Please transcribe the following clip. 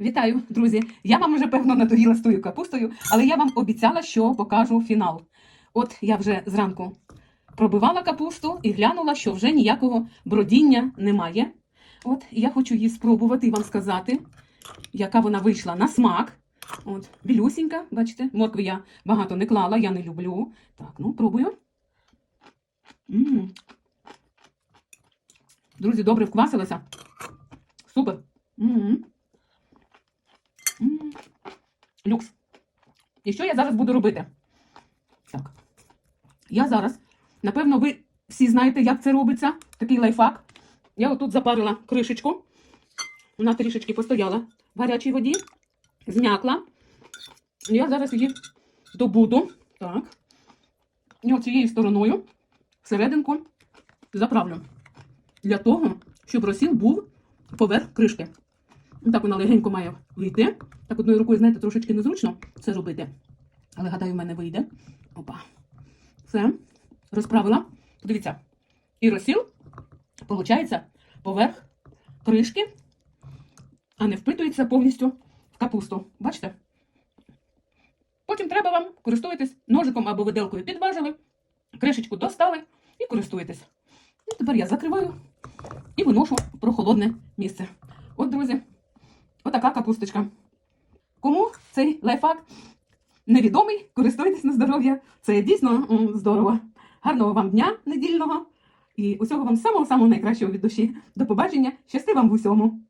Вітаю, друзі! Я вам вже певно надоїла з тою капустою, але я вам обіцяла, що покажу фінал. От я вже зранку пробивала капусту і глянула, що вже ніякого бродіння немає. От я хочу її спробувати і вам сказати, яка вона вийшла на смак. От, білюсінька, бачите, моркви я багато не клала, я не люблю. Так, ну пробую. м Друзі, добре вквасилася. Супер. м М, Люкс. І що я зараз буду робити? Так. Я зараз, напевно, ви всі знаєте, як це робиться. Такий лайфхак. Я отут запарила кришечку. Вона трішечки постояла в гарячій воді, зм'якла. Я зараз її добуду. Так. І оцією стороною всерединку заправлю. Для того, щоб розсіл був поверх кришки. Так вона легенько має вийти. Так одною рукою, знаєте, трошечки незручно це робити. Але гадаю, в мене вийде. Опа. Все. Розправила. Подивіться. І розсіл, виходить, поверх кришки, а не впитується повністю в капусту. Бачите? Потім треба вам користуєтесь ножиком або виделкою підважили, кришечку достали і користуєтесь. І тепер я закриваю і виношу в прохолодне місце. От, друзі, отака капусточка. Кому цей лайфхак невідомий, користуйтесь на здоров'я. Це дійсно здорово. Гарного вам дня недільного і усього вам самого-самого найкращого від душі. До побачення. Щасти вам в усьому!